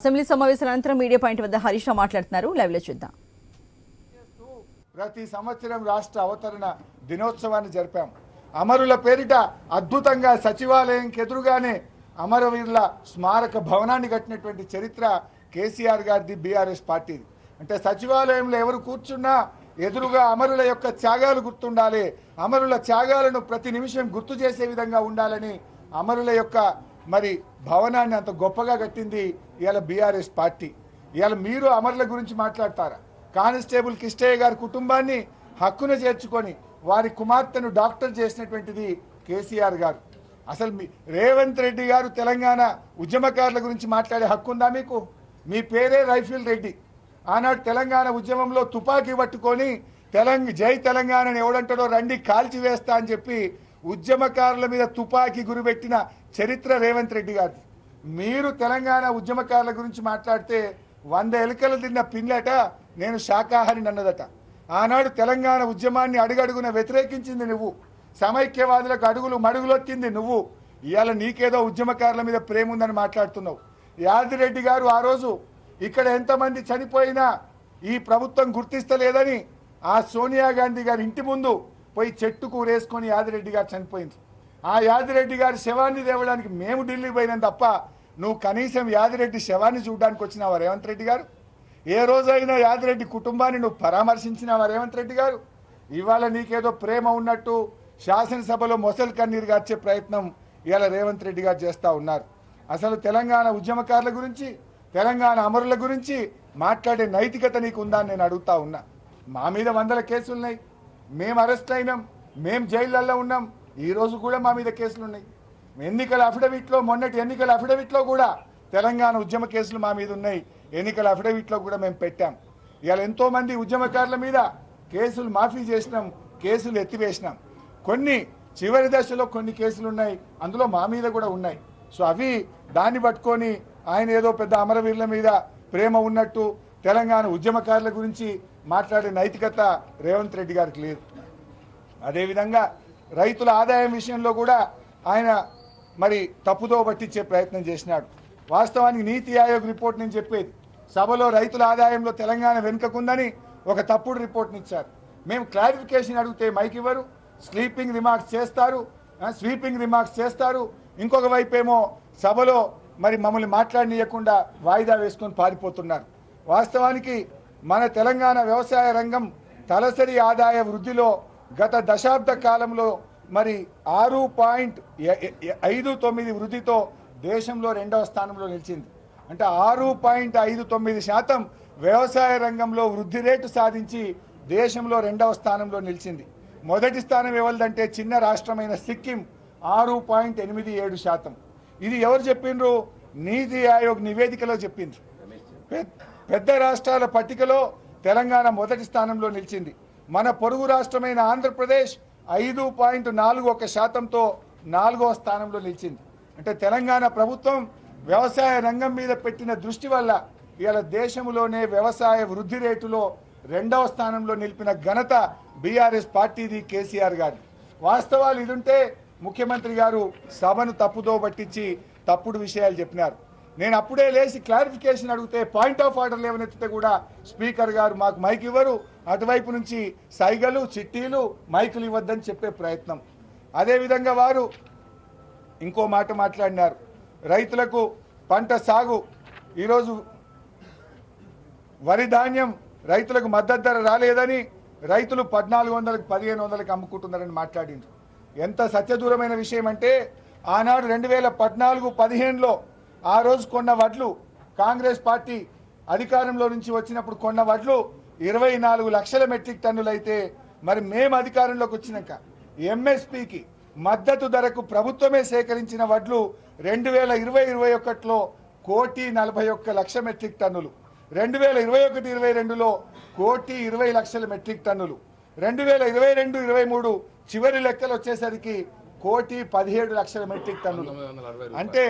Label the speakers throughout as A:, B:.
A: Assembly సమావేశాల అనంతరం media point వద్ద హరీష్ మాట్లాడుతున్నారు. లైవ్లో చూద్దాం.
B: ప్రతి సంవత్సరం రాష్ట్ర అవతరణ దినోత్సవాన్ని జరిపాం. అమరుల పేరిట అద్భుతంగా సచివాలయంకి ఎదురుగానే అమరవీరుల స్మారక భవనాన్ని కట్టినటువంటి చరిత్ర కేసీఆర్ గారిది బీఆర్ఎస్ పార్టీది. అంటే సచివాలయంలో ఎవరు కూర్చున్నా ఎదురుగా అమరుల యొక్క త్యాగాలు గుర్తుండాలి. అమరుల త్యాగాలను ప్రతి నిమిషం గుర్తు చేసే విధంగా ఉండాలని అమరుల యొక్క మరి భవనాన్ని అంత గొప్పగా కట్టింది ఇవాళ బీఆర్ఎస్ పార్టీ. ఇవాళ మీరు అమరుల గురించి మాట్లాడతారా? కానిస్టేబుల్ కిష్టయ్య గారి కుటుంబాన్ని హక్కును చేర్చుకొని వారి కుమార్తెను డాక్టర్ చేసినటువంటిది కేసీఆర్ గారు. అసలు మీ రేవంత్ రెడ్డి గారు తెలంగాణ ఉద్యమకారుల గురించి మాట్లాడే హక్కు ఉందా మీకు? మీ పేరే రైఫిల్ రెడ్డి. ఆనాడు తెలంగాణ ఉద్యమంలో తుపాకీ పట్టుకొని తెలంగ జై తెలంగాణని ఎవడంటాడో రండి కాల్చి వేస్తా అని చెప్పి ఉద్యమకారుల మీద తుపాకీ గురిపెట్టిన చరిత్ర రేవంత్ రెడ్డి గారిది. మీరు తెలంగాణ ఉద్యమకారుల గురించి మాట్లాడితే వంద ఎలుకలు తిన్న పిల్లట నేను శాకాహారి అన్నదట. ఆనాడు తెలంగాణ ఉద్యమాన్ని అడుగడుగున వ్యతిరేకించింది నువ్వు. సమైక్యవాదులకు అడుగులు మడుగులొత్తింది నువ్వు. ఇవాళ నీకేదో ఉద్యమకారుల మీద ప్రేమ ఉందని మాట్లాడుతున్నావు. యాదిరెడ్డి గారు ఆ రోజు ఇక్కడ ఎంతమంది చనిపోయినా ఈ ప్రభుత్వం గుర్తిస్తలేదని ఆ సోనియా గాంధీ గారి ఇంటి ముందు పోయి చెట్టు కూరేసుకొని యాదిరెడ్డి గారు చనిపోయింది. ఆ యాదిరెడ్డి గారి శవాన్ని తేవడానికి మేము ఢిల్లీ పోయినాం తప్ప నువ్వు కనీసం యాదిరెడ్డి శవాన్ని చూడడానికి వచ్చినావా రేవంత్ రెడ్డి గారు? ఏ రోజైనా యాదిరెడ్డి కుటుంబాన్ని నువ్వు పరామర్శించినావా రేవంత్ రెడ్డి గారు? ఇవాళ నీకేదో ప్రేమ ఉన్నట్టు శాసనసభలో మొసలు కన్నీరు గార్చే ప్రయత్నం ఇవాళ రేవంత్ రెడ్డి గారు చేస్తూ ఉన్నారు. అసలు తెలంగాణ ఉద్యమకారుల గురించి తెలంగాణ అమరుల గురించి మాట్లాడే నైతికత నీకు ఉందా అని నేను అడుగుతా ఉన్నా. మా మీద వందల కేసులు ఉన్నాయి మేము అరెస్ట్ అయినాం. మేము జైళ్ళల్లో ఉన్నాం. ఈరోజు కూడా మా మీద కేసులు ఉన్నాయి. ఎన్నికల అఫిడవిట్లో మొన్నటి ఎన్నికల అఫిడవిట్లో కూడా తెలంగాణ ఉద్యమ కేసులు మా మీద ఉన్నాయి. ఎన్నికల అఫిడవిట్లో కూడా మేము పెట్టాం. ఇవాళ ఎంతోమంది ఉద్యమకారుల మీద కేసులు మాఫీ చేసినాం కేసులు ఎత్తివేసినాం. కొన్ని చివరి దశలో కొన్ని కేసులు ఉన్నాయి. అందులో మా మీద కూడా ఉన్నాయి. సో అవి దాన్ని పట్టుకొని ఆయన ఏదో పెద్ద అమరవీరుల మీద ప్రేమ ఉన్నట్టు తెలంగాణ ఉద్యమకారుల గురించి మాట్లాడే నైతికత రేవంత్ రెడ్డి గారికి లేదు. అదేవిధంగా రైతుల ఆదాయం విషయంలో కూడా ఆయన మరి తప్పుదో పట్టించే ప్రయత్నం చేసినాడు. వాస్తవానికి నీతి ఆయోగ్ రిపోర్ట్ నేను చెప్పేది. సభలో రైతుల ఆదాయంలో తెలంగాణ వెనుకకుందని ఒక తప్పుడు రిపోర్ట్ని ఇచ్చారు. మేము క్లారిఫికేషన్ అడిగితే మైక్ ఇవ్వరు స్లీపింగ్ రిమార్క్స్ చేస్తారు స్వీపింగ్ రిమార్క్స్ చేస్తారు. ఇంకొక వైపు ఏమో సభలో మరి మమ్మల్ని మాట్లాడనీయకుండా వాయిదా వేసుకొని పారిపోతున్నారు. వాస్తవానికి మన తెలంగాణ వ్యవసాయ రంగం తలసరి ఆదాయ వృద్ధిలో గత దశాబ్ద కాలంలో మరి ఆరు పాయింట్ ఐదు తొమ్మిది వృద్ధితో దేశంలో రెండవ స్థానంలో నిలిచింది. అంటే ఆరు పాయింట్ ఐదు తొమ్మిది శాతం వ్యవసాయ రంగంలో వృద్ధి రేటు సాధించి దేశంలో రెండవ స్థానంలో నిలిచింది. మొదటి స్థానం ఎవరిదంటే చిన్న రాష్ట్రమైన సిక్కిం ఆరు పాయింట్ ఎనిమిది ఏడు శాతం. ఇది ఎవరు చెప్పిండ్రు? నీతి ఆయోగ్ నివేదికలో చెప్పిండ్రు. పెద్ద రాష్ట్రాల పట్టికలో తెలంగాణ మొదటి స్థానంలో నిలిచింది. మన పొరుగు రాష్ట్రమైన ఆంధ్రప్రదేశ్ ఐదు పాయింట్ నాలుగు ఒక శాతంతో నాలుగో స్థానంలో నిలిచింది. అంటే తెలంగాణ ప్రభుత్వం వ్యవసాయ రంగం మీద పెట్టిన దృష్టి వల్ల ఇవాళ దేశంలోనే వ్యవసాయ వృద్ధి రేటులో రెండవ స్థానంలో నిలిపిన ఘనత బీఆర్ఎస్ పార్టీది కేసీఆర్ గారి వాస్తవాలు ఇదుంటే ముఖ్యమంత్రి గారు సభను తప్పుదో పట్టించి తప్పుడు విషయాలు చెప్పినారు. నేను అప్పుడే లేచి క్లారిఫికేషన్ అడిగితే పాయింట్ ఆఫ్ ఆర్డర్ లేవనెత్తితే కూడా స్పీకర్ గారు మాకు మైక్ ఇవ్వరు. అటువైపు నుంచి సైగలు చిట్టీలు మైకులు ఇవ్వద్దని చెప్పే ప్రయత్నం. అదేవిధంగా వారు ఇంకో మాట మాట్లాడినారు. రైతులకు పంట సాగు ఈరోజు వరి ధాన్యం రైతులకు మద్దతు ధర రాలేదని రైతులు పద్నాలుగు వందలకు పదిహేను వందలకు అమ్ముకుంటున్నారని మాట్లాడింది ఎంత సత్యదూరమైన విషయం అంటే ఆనాడు రెండు వేల పద్నాలుగు పదిహేనులో ఆ రోజు కొన్న వడ్లు కాంగ్రెస్ పార్టీ అధికారంలో నుంచి వచ్చినప్పుడు కొన్న వడ్లు ఇరవై నాలుగు లక్షల మెట్రిక్ టన్నులు అయితే మరి మేము అధికారంలోకి వచ్చినాక ఎంఎస్పికి మద్దతు ధరకు ప్రభుత్వమే సేకరించిన వడ్లు రెండు వేల ఇరవై ఇరవై ఒకటిలో కోటి నలభై ఒక్క లక్ష మెట్రిక్ టన్నులు. రెండు వేల ఇరవై ఒకటి ఇరవై రెండులో కోటి ఇరవై లక్షల మెట్రిక్ టన్నులు. రెండు వేల ఇరవై రెండు ఇరవై మూడు చివరి లెక్కలు వచ్చేసరికి కోటి పదిహేడు లక్షల మెట్రిక్ టన్నులు. అంటే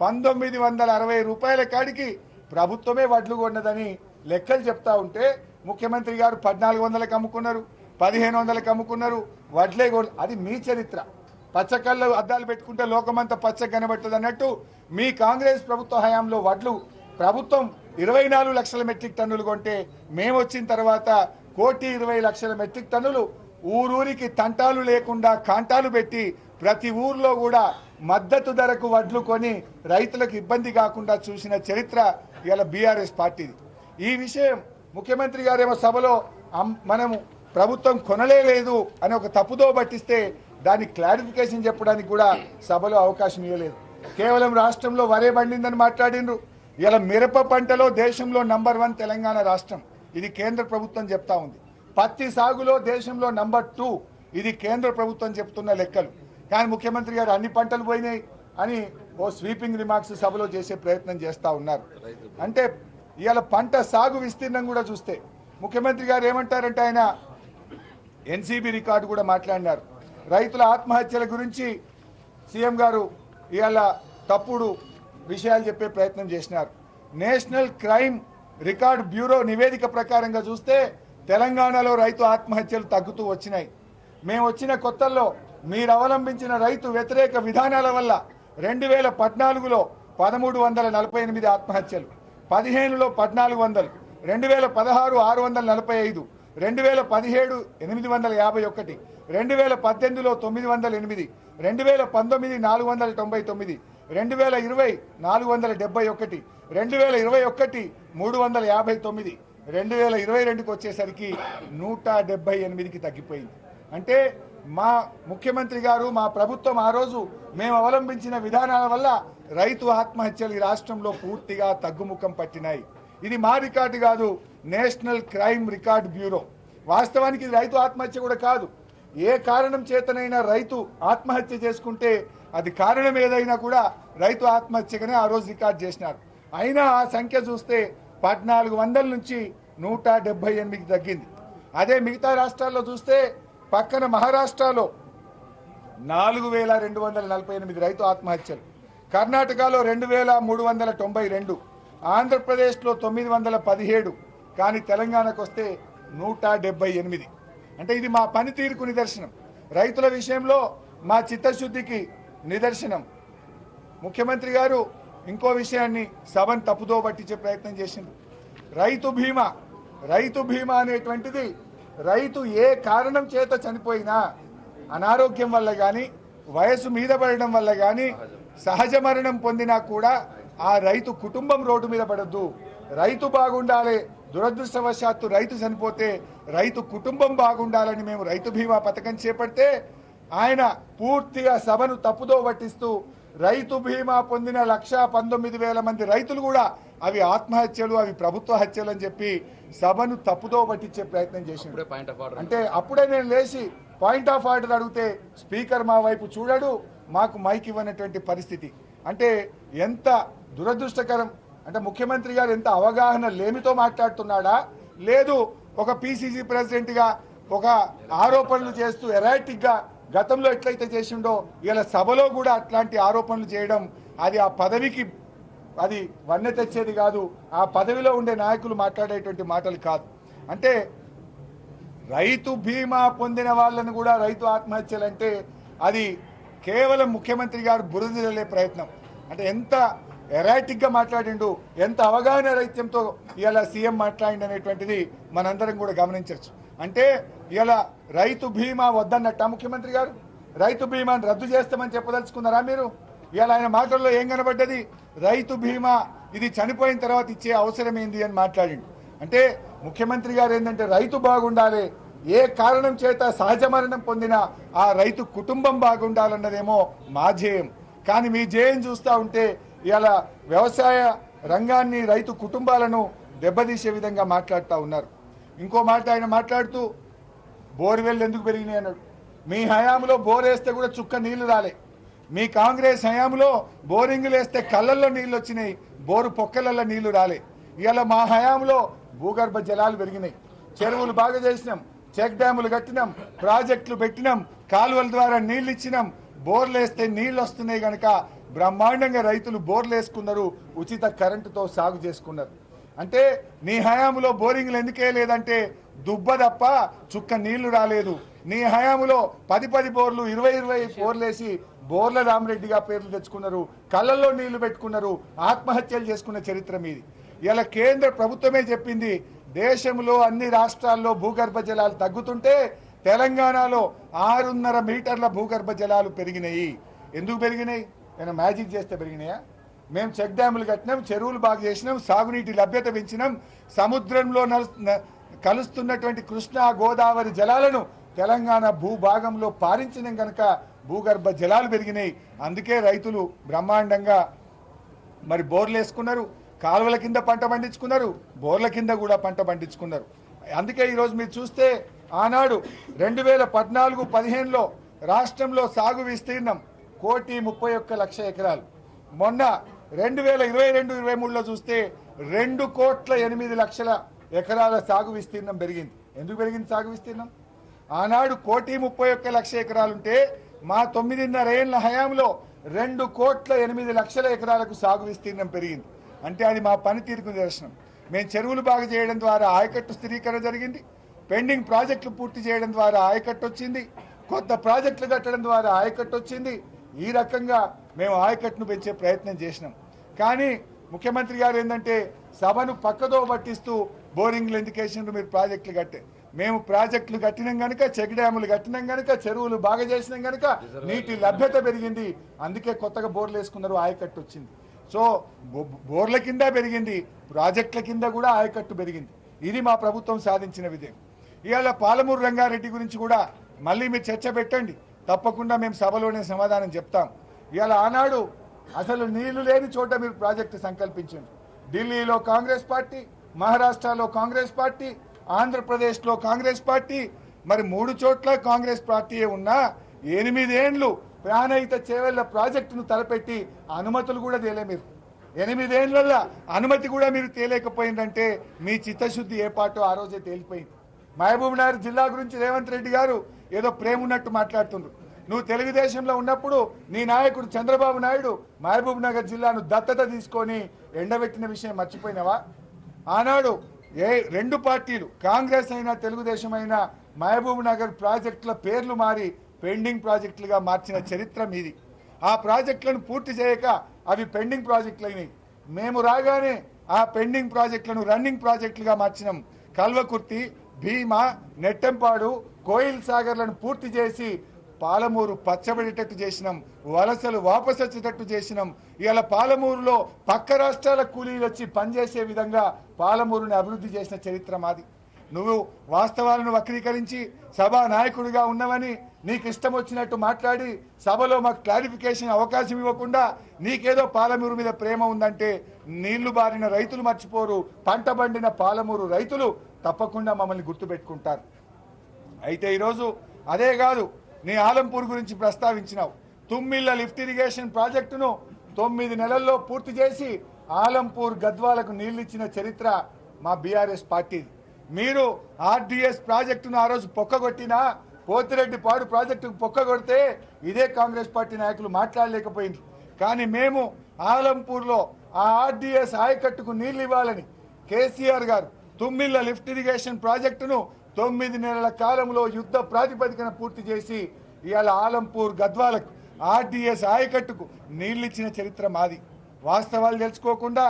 B: పంతొమ్మిది వందల అరవై రూపాయల కాడికి ప్రభుత్వమే వడ్లు కొన్నదని లెక్కలు చెప్తా ఉంటే ముఖ్యమంత్రి గారు పద్నాలుగు వందలకు అమ్ముకున్నారు పదిహేను వందలకు అమ్ముకున్నారు వడ్లే కొడు అది మీ చరిత్ర. పచ్చకళ్ళు అద్దాలు పెట్టుకుంటే లోకమంతా పచ్చ కనబడుతుంది అన్నట్టు మీ కాంగ్రెస్ ప్రభుత్వ హయాంలో వడ్లు ప్రభుత్వం ఇరవై నాలుగు లక్షల మెట్రిక్ టన్నులు కొంటే మేము వచ్చిన తర్వాత కోటి ఇరవై లక్షల మెట్రిక్ టన్నులు ఊరూరికి తంటాలు లేకుండా కాంటాలు పెట్టి ప్రతి ఊర్లో కూడా మద్దతు ధరకు వడ్లు కొని రైతులకు ఇబ్బంది కాకుండా చూసిన చరిత్ర ఇవాళ బీఆర్ఎస్ పార్టీది. ఈ విషయం ముఖ్యమంత్రి గారేమో సభలో మనము ప్రభుత్వం కొనలేదు అని ఒక తప్పుదో పట్టిస్తే దాని క్లారిఫికేషన్ చెప్పడానికి కూడా సభలో అవకాశం ఇవ్వలేదు. కేవలం రాష్ట్రంలో వరే పండిందని మాట్లాడిండ్రు. ఇలా మిరప పంటలో దేశంలో నంబర్ వన్ తెలంగాణ రాష్ట్రం. ఇది కేంద్ర ప్రభుత్వం చెప్తా ఉంది. పత్తి సాగులో దేశంలో నంబర్ టూ. ఇది కేంద్ర ప్రభుత్వం చెప్తున్న లెక్కలు. కానీ ముఖ్యమంత్రి గారు అన్ని పంటలు పోయినాయి అని ఓ స్వీపింగ్ రిమార్క్స్ సభలో చేసే ప్రయత్నం చేస్తూ ఉన్నారు. అంటే ఇవాళ పంట సాగు విస్తీర్ణం కూడా చూస్తే ముఖ్యమంత్రి గారు ఏమంటారంటే ఆయన ఎన్సీబీ రికార్డు కూడా మాట్లాడినారు. రైతుల ఆత్మహత్యల గురించి సీఎం గారు ఇవాళ తప్పుడు విషయాలు చెప్పే ప్రయత్నం చేసినారు. నేషనల్ క్రైమ్ రికార్డ్ బ్యూరో నివేదిక ప్రకారంగా చూస్తే తెలంగాణలో రైతు ఆత్మహత్యలు తగ్గుతూ వచ్చినాయి. మేము వచ్చిన కొత్తల్లో మీరు అవలంబించిన రైతు వ్యతిరేక విధానాల వల్ల రెండు వేల పద్నాలుగులో పదమూడు వందల నలభై ఎనిమిది ఆత్మహత్యలు పదిహేనులో పద్నాలుగు వందలు రెండు వేల పదహారు ఆరు వందల నలభై ఐదు రెండు వేల పదిహేడు ఎనిమిది వందల యాభై ఒకటి రెండు వేల పద్దెనిమిదిలో తొమ్మిది వందల ఎనిమిది రెండు వేల పంతొమ్మిది నాలుగు వందల తొంభై తొమ్మిది రెండు వేల ఇరవై నాలుగు వందల డెబ్బై ఒకటి రెండు వేల ఇరవై ఒకటి మూడు వందల యాభై తొమ్మిది రెండు వేల ఇరవై రెండుకి వచ్చేసరికి నూట డెబ్బై ఎనిమిదికి తగ్గిపోయింది. అంటే మా ముఖ్యమంత్రి గారు మా ప్రభుత్వం ఆ రోజు మేము అవలంబించిన విధానాల వల్ల రైతు ఆత్మహత్యలు ఈ రాష్ట్రంలో పూర్తిగా తగ్గుముఖం పట్టినాయి. ఇది మా రికార్డు కాదు నేషనల్ క్రైమ్ రికార్డ్ బ్యూరో. వాస్తవానికి ఇది రైతు ఆత్మహత్య కూడా కాదు. ఏ కారణం చేతనైనా రైతు ఆత్మహత్య చేసుకుంటే అది కారణం ఏదైనా కూడా రైతు ఆత్మహత్యగానే ఆ రోజు రికార్డ్ చేసినారు. అయినా ఆ సంఖ్య చూస్తే పద్నాలుగు వందల నుంచి నూట డెబ్బై ఎనిమిదికి తగ్గింది. అదే మిగతా రాష్ట్రాల్లో చూస్తే పక్కన మహారాష్ట్రలో నాలుగు వేల రెండు వందల నలభై ఎనిమిది రైతు ఆత్మహత్యలు. కర్ణాటకలో రెండు వేల మూడు వందల తొంభై రెండు. ఆంధ్రప్రదేశ్లో తొమ్మిది వందల పదిహేడు. కానీ తెలంగాణకు వస్తే నూట డెబ్బై ఎనిమిది. అంటే ఇది మా పనితీరుకు నిదర్శనం. రైతుల విషయంలో మా చిత్తశుద్ధికి నిదర్శనం. ముఖ్యమంత్రి గారు ఇంకో విషయాన్ని సభను తప్పుదో పట్టించే ప్రయత్నం చేసింది రైతు బీమా రైతు బీమా అనేటువంటిది రైతు ఏ కారణం చేత చనిపోయినా అనారోగ్యం వల్ల కానీ వయసు మీద పడడం వల్ల కానీ సహజ మరణం పొందినా కూడా ఆ రైతు కుటుంబం రోడ్డు మీద పడద్దు. రైతు బాగుండాలి దురదృష్టవశాత్తు రైతు చనిపోతే రైతు కుటుంబం బాగుండాలని మేము రైతు బీమా పథకం చేపడితే ఆయన పూర్తిగా సభను తప్పుదో పట్టిస్తూ రైతు బీమా పొందిన లక్ష పంతొమ్మిది వేల మంది రైతులు కూడా అవి ఆత్మహత్యలు అవి ప్రభుత్వ హత్యలు అని చెప్పి సభను తప్పుదో పట్టించే ప్రయత్నం
C: ఆర్డర్
B: అంటే అప్పుడే నేను లేచి పాయింట్ ఆఫ్ ఆర్డర్ అడిగితే స్పీకర్ మా వైపు చూడడు మాకు మైక్ ఇవ్వనటువంటి పరిస్థితి. అంటే ఎంత దురదృష్టకరం అంటే ముఖ్యమంత్రి గారు ఎంత అవగాహన లేమితో మాట్లాడుతున్నాడా? లేదు ఒక పిసిసి ప్రెసిడెంట్గా ఒక ఆరోపణలు చేస్తూ ఎరాటిక్గా గతంలో ఎట్లయితే చేసిండో ఇలా సభలో కూడా అట్లాంటి ఆరోపణలు చేయడం అది ఆ పదవికి అది వన్నె తెచ్చేది కాదు ఆ పదవిలో ఉండే నాయకులు మాట్లాడేటువంటి మాటలు కాదు. అంటే రైతు బీమా పొందిన వాళ్ళను కూడా రైతు ఆత్మహత్యలు అంటే అది కేవలం ముఖ్యమంత్రి గారు బురదలే ప్రయత్నం. అంటే ఎంత ఎరాటిక్గా మాట్లాడిండు ఎంత అవగాహన రైత్యంతో ఇలా సీఎం మాట్లాడిండు అనేటువంటిది మనందరం కూడా గమనించవచ్చు. అంటే ఇలా రైతు బీమా వద్దన్నట్ట ముఖ్యమంత్రి గారు? రైతు బీమాను రద్దు చేస్తామని చెప్పదలుచుకున్నారా మీరు? ఇలా ఆయన మాటల్లో ఏం కనబడ్డది? రైతు బీమా ఇది చనిపోయిన తర్వాత ఇచ్చే అవసరం ఏంది అని మాట్లాడిండు. అంటే ముఖ్యమంత్రి గారు ఏంటంటే రైతు బాగుండాలి ఏ కారణం చేత సహజ మరణం పొందిన ఆ రైతు కుటుంబం బాగుండాలన్నదేమో మా ధ్యేయం. కానీ మీ ధ్యేయం చూస్తూ ఉంటే ఇలా వ్యవసాయ రంగాన్ని రైతు కుటుంబాలను దెబ్బతీసే విధంగా మాట్లాడుతూ ఉన్నారు. ఇంకో మాట ఆయన మాట్లాడుతూ బోర్వెల్ ఎందుకు పెరిగినాయి అన్నాడు. మీ హయాంలో బోర్ వేస్తే కూడా చుక్క నీళ్ళు రాలే. మీ కాంగ్రెస్ హయాంలో బోరింగ్లు వేస్తే కళ్ళల్లో నీళ్ళు వచ్చినాయి బోరు పొక్కలలో నీళ్ళు రాలే. ఇవాళ మా హయాంలో భూగర్భ జలాలు పెరిగినాయి. చెరువులు బాగా చేసినాం చెక్ డ్యాములు కట్టినాం ప్రాజెక్టులు పెట్టినాం కాలువల ద్వారా నీళ్ళు ఇచ్చినాం. బోర్లు వేస్తే నీళ్ళు వస్తున్నాయి గనక బ్రహ్మాండంగా రైతులు బోర్లు వేసుకున్నారు ఉచిత కరెంటుతో సాగు చేసుకున్నారు. అంటే నీ హయాంలో బోరింగ్లు ఎందుకే లేదంటే దుబ్బ తప్ప చుక్క నీళ్ళు రాలేదు. నీ హయాంలో పది పది బోర్లు ఇరవై ఇరవై బోర్లు వేసి బోర్ల రామరెడ్డిగా పేర్లు తెచ్చుకున్నారు కళ్ళల్లో నీళ్ళు పెట్టుకున్నారు ఆత్మహత్యలు చేసుకున్న చరిత్ర మీది. ఇలా కేంద్ర ప్రభుత్వమే చెప్పింది దేశంలో అన్ని రాష్ట్రాల్లో భూగర్భ జలాలు తగ్గుతుంటే తెలంగాణలో ఆరున్నర మీటర్ల భూగర్భ జలాలు పెరిగినాయి. ఎందుకు పెరిగినాయి? నేను మ్యాజిక్ చేస్తే పెరిగినాయా? మేము చెక్ డ్యాములు కట్టినాం చెరువులు బాగా చేసినాం సాగునీటి లభ్యత పెంచినాం సముద్రంలో కలుస్తున్నటువంటి కృష్ణా గోదావరి జలాలను తెలంగాణ భూభాగంలో పారించినాం కనుక భూగర్భ జలాలు పెరిగినాయి. అందుకే రైతులు బ్రహ్మాండంగా మరి బోర్లు వేసుకున్నారు కాలువల కింద పంట పండించుకున్నారు బోర్ల కింద కూడా పంట పండించుకున్నారు. అందుకే ఈరోజు మీరు చూస్తే ఆనాడు రెండు వేల పద్నాలుగు పదిహేనులో రాష్ట్రంలో సాగు విస్తీర్ణం కోటి ముప్పై ఒక్క లక్ష ఎకరాలు. మొన్న రెండు వేల ఇరవై రెండు ఇరవై మూడులో చూస్తే రెండు కోట్ల ఎనిమిది లక్షల ఎకరాల సాగు విస్తీర్ణం పెరిగింది. ఎందుకు పెరిగింది సాగు విస్తీర్ణం? ఆనాడు కోటి ముప్పై ఒక్క లక్ష ఎకరాలుంటే మా తొమ్మిదిన్నర ఏళ్ళ హయాంలో రెండు కోట్ల ఎనిమిది లక్షల ఎకరాలకు సాగు విస్తీర్ణం పెరిగింది. అంటే అది మా పనితీరుకు నిదర్శనం. మేము చెరువులు బాగు చేయడం ద్వారా ఆయకట్టు స్థిరీకరణ జరిగింది. పెండింగ్ ప్రాజెక్టులు పూర్తి చేయడం ద్వారా ఆయకట్టు వచ్చింది. కొత్త ప్రాజెక్టులు కట్టడం ద్వారా ఆయకట్టు వచ్చింది. ఈ రకంగా మేము ఆయకట్టును పెంచే ప్రయత్నం చేసినాం. కానీ ముఖ్యమంత్రి గారు ఏంటంటే సభను పక్కదో పట్టిస్తూ బోరింగ్లు ఎందుకేసినారు మీరు ప్రాజెక్టులు కట్టే? మేము ప్రాజెక్టులు కట్టినాం గనుక చెక్ డ్యాములు కట్టినాం గనుక చెరువులు బాగా చేసినాం గనుక నీటి లభ్యత పెరిగింది. అందుకే కొత్తగా బోర్లు వేసుకున్నారు ఆయకట్టు వచ్చింది. సో బోర్ల కింద పెరిగింది ప్రాజెక్టుల కింద కూడా ఆయకట్టు పెరిగింది. ఇది మా ప్రభుత్వం సాధించిన విజయం. ఇవాళ పాలమూరు రంగారెడ్డి గురించి కూడా మళ్ళీ మీరు చర్చ పెట్టండి. తప్పకుండా మేము సభలోనే సమాధానం చెప్తాం. ఇవాళ ఆనాడు అసలు నీళ్ళు లేని చోట మీరు ప్రాజెక్టు సంకల్పించండి. ఢిల్లీలో కాంగ్రెస్ పార్టీ మహారాష్ట్రలో కాంగ్రెస్ పార్టీ ఆంధ్రప్రదేశ్లో కాంగ్రెస్ పార్టీ మరి మూడు చోట్ల కాంగ్రెస్ పార్టీయే ఉన్నా ఎనిమిదేండ్లు ప్రాణహిత చేవెళ్ళ ప్రాజెక్టును తలపెట్టి అనుమతులు కూడా తేలే మీరు. ఎనిమిదేళ్ళలో అనుమతి కూడా మీరు తేలేకపోయిందంటే మీ చిత్తశుద్ధి ఏ పాటో ఆ రోజే తేలిపోయింది. మహబూబ్ నగర్ జిల్లా గురించి రేవంత్ రెడ్డి గారు ఏదో ప్రేమ ఉన్నట్టు మాట్లాడుతుండ్రు. నువ్వు తెలుగుదేశంలో ఉన్నప్పుడు నీ నాయకుడు చంద్రబాబు నాయుడు మహబూబ్ నగర్ జిల్లాను దత్తత తీసుకొని ఎండబెట్టిన విషయం మర్చిపోయినావా? ఆనాడు ఏ రెండు పార్టీలు కాంగ్రెస్ అయినా తెలుగుదేశం అయినా మహబూబ్ నగర్ ప్రాజెక్టుల పేర్లు మారి పెండింగ్ ప్రాజెక్టులుగా మార్చిన చరిత్ర మీది. ఆ ప్రాజెక్టులను పూర్తి చేయక అవి పెండింగ్ ప్రాజెక్టులు అయినాయి. మేము రాగానే ఆ పెండింగ్ ప్రాజెక్టులను రన్నింగ్ ప్రాజెక్టులుగా మార్చినాం. కల్వకుర్తి భీమా నెట్టెంపాడు కోయిల్ సాగర్లను పూర్తి చేసి పాలమూరు పచ్చబడేటట్టు చేసినాం వలసలు వాపసు వచ్చేటట్టు చేసినాం. ఇవాళ పాలమూరులో పక్క రాష్ట్రాల కూలీలు వచ్చి పనిచేసే విధంగా పాలమూరుని అభివృద్ధి చేసిన చరిత్ర మాది. నువ్వు వాస్తవాలను వక్రీకరించి సభా నాయకుడిగా ఉన్నవని నీకు ఇష్టం వచ్చినట్టు మాట్లాడి సభలో మాకు క్లారిఫికేషన్ అవకాశం ఇవ్వకుండా నీకేదో పాలమూరు మీద ప్రేమ ఉందంటే నీళ్ళు బారిన రైతులు మర్చిపోరు. పంట పండిన పాలమూరు రైతులు తప్పకుండా మమ్మల్ని గుర్తుపెట్టుకుంటారు. అయితే ఈరోజు అదే కాదు నీ ఆలంపూర్ గురించి ప్రస్తావించినావు. తుమ్మిళ్ళ లిఫ్ట్ ఇరిగేషన్ ప్రాజెక్టును తొమ్మిది నెలల్లో పూర్తి చేసి ఆలంపూర్ గద్వాలకు నీళ్ళిచ్చిన చరిత్ర మా బీఆర్ఎస్ పార్టీది. మీరు ఆర్డీఎస్ ప్రాజెక్టును ఆ రోజు పొక్కగొట్టినా పోతిరెడ్డి పాడు ప్రాజెక్టుకు పొక్కగొడితే ఇదే కాంగ్రెస్ పార్టీ నాయకులు మాట్లాడలేకపోయింది కానీ మేము ఆలంపూర్లో ఆ ఆర్డీఎస్ ఆయకట్టుకు నీళ్ళు ఇవ్వాలని కేసీఆర్ గారు తుమ్మిళ్ళ లిఫ్ట్ ఇరిగేషన్ ప్రాజెక్టును తొమ్మిది నెలల కాలంలో యుద్ధ ప్రాతిపదికన పూర్తి చేసి ఇవాళ ఆలంపూర్ గద్వాలకు ఆర్డీఎస్ ఆయకట్టుకు నీళ్ళిచ్చిన చరిత్ర మాది. వాస్తవాలు తెలుసుకోకుండా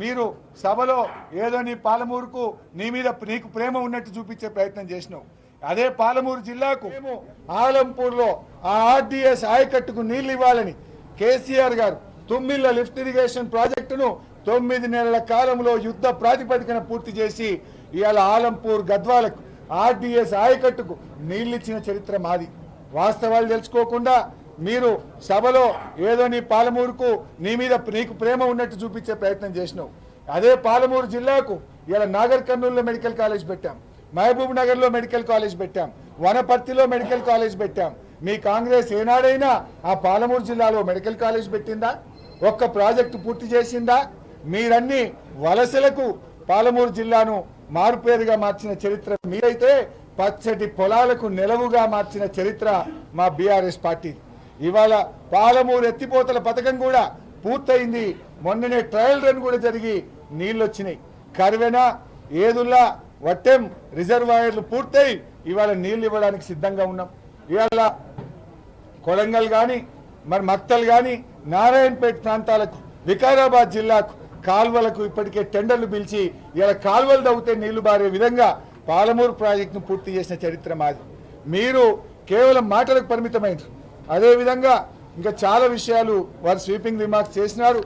B: మీరు సభలో ఏదో నీ పాలమూరుకు నీ మీద నీకు ప్రేమ ఉన్నట్టు చూపించే ప్రయత్నం చేసినావు. అదే పాలమూరు జిల్లాకు ఆలంపూర్లో ఆ ఆర్డీఎస్ ఆయకట్టుకు నీళ్ళు ఇవ్వాలని కేసీఆర్ గారు తుమ్మిళ్ళ లిఫ్ట్ ఇరిగేషన్ ప్రాజెక్టును తొమ్మిది నెలల కాలంలో యుద్ధ ప్రాతిపదికన పూర్తి చేసి ఇవాళ ఆలంపూర్ గద్వాలకు ఆర్డీఎస్ ఆయకట్టుకు నీళ్ళిచ్చిన చరిత్ర మాది. వాస్తవాలు తెలుసుకోకుండా మీరు సభలో ఏదో నీ పాలమూరుకు నీ మీద నీకు ప్రేమ ఉన్నట్టు చూపించే ప్రయత్నం చేసినావు. అదే పాలమూరు జిల్లాకు ఇలా నాగర్ కర్నూలులో మెడికల్ కాలేజ్ పెట్టాం. మహబూబ్ నగర్లో మెడికల్ కాలేజ్ పెట్టాం. వనపర్తిలో మెడికల్ కాలేజ్ పెట్టాం. మీ కాంగ్రెస్ ఏనాడైనా ఆ పాలమూరు జిల్లాలో మెడికల్ కాలేజ్ పెట్టిందా? ఒక్క ప్రాజెక్టు పూర్తి చేసిందా? మీరన్నీ వలసలకు పాలమూరు జిల్లాను మారుపేరుగా మార్చిన చరిత్ర మీరైతే పచ్చటి పొలాలకు నిలవుగా మార్చిన చరిత్ర మా బీఆర్ఎస్ పార్టీ. ఇవాళ పాలమూరు ఎత్తిపోతల పథకం కూడా పూర్తయింది. మొన్ననే ట్రయల్ రన్ కూడా జరిగి నీళ్ళు వచ్చినాయి కరువెన ఏదుల్లా వట్టెం రిజర్వాయర్లు పూర్తయి ఇవాళ నీళ్ళు ఇవ్వడానికి సిద్ధంగా ఉన్నాం. ఇవాళ కొడంగల్ కానీ మరి మక్తల్ కానీ నారాయణపేట ప్రాంతాలకు వికారాబాద్ జిల్లాకు కాల్వలకు ఇప్పటికే టెండర్లు పిలిచి ఇలా కాల్వలు తవ్వితే నీళ్ళు బారే విధంగా పాలమూరు ప్రాజెక్టును పూర్తి చేసిన చరిత్ర మాది. మీరు కేవలం మాటలకు పరిమితమైనరు అదేవిధంగా ఇంకా చాలా విషయాలు వారు స్వీపింగ్ రిమార్క్స్ చేసినారు.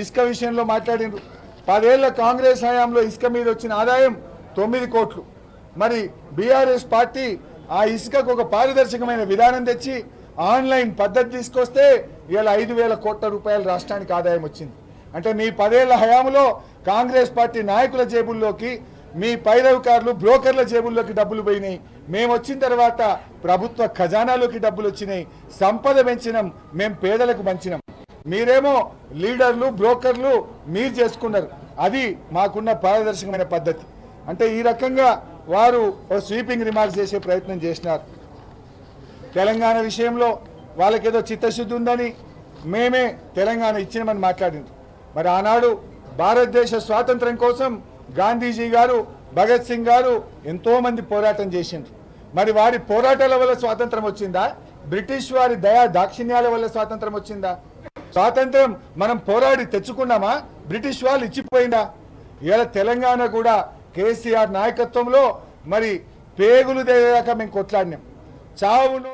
B: ఇసుక విషయంలో మాట్లాడినారు. పదేళ్ళ కాంగ్రెస్ హయాంలో ఇసుక మీద వచ్చిన ఆదాయం తొమ్మిది కోట్లు. మరి బీఆర్ఎస్ పార్టీ ఆ ఇసుకకు ఒక పారదర్శకమైన విధానం తెచ్చి ఆన్లైన్ పద్ధతి తీసుకొస్తే ఇలా ఐదు వేల కోట్ల రూపాయల రాష్ట్రానికి ఆదాయం వచ్చింది. అంటే మీ పదేళ్ళ హయాంలో కాంగ్రెస్ పార్టీ నాయకుల జేబుల్లోకి మీ పైరవికారులు బ్రోకర్ల జేబుల్లోకి డబ్బులు పోయినాయి. మేము వచ్చిన తర్వాత ప్రభుత్వ ఖజానాలోకి డబ్బులు వచ్చినాయి. సంపద పెంచినాం మేము పేదలకు పంచినాం. మీరేమో లీడర్లు బ్రోకర్లు మీరు చేసుకున్నారు. అది మాకున్న పారదర్శకమైన పద్ధతి. అంటే ఈ రకంగా వారు స్వీపింగ్ రిమార్క్స్ చేసే ప్రయత్నం చేసినారు. తెలంగాణ విషయంలో వాళ్ళకేదో చిత్తశుద్ధి ఉందని మేమే తెలంగాణ ఇచ్చినామని మాట్లాడింది. మరి ఆనాడు భారతదేశ స్వాతంత్రం కోసం గాంధీజీ గారు భగత్ సింగ్ గారు ఎంతోమంది పోరాటం చేసిండ్రు. మరి వారి పోరాటాల వల్ల స్వాతంత్రం వచ్చిందా? బ్రిటిష్ వారి దయా దాక్షిణ్యాల వల్ల స్వాతంత్రం వచ్చిందా? స్వాతంత్రం మనం పోరాడి తెచ్చుకున్నామా? బ్రిటిష్ వాళ్ళు ఇచ్చిపోయిందా? ఇవాళ తెలంగాణ కూడా కేసీఆర్ నాయకత్వంలో మరి పేగులు దేదాకా మేము కొట్లాడినాం. చావును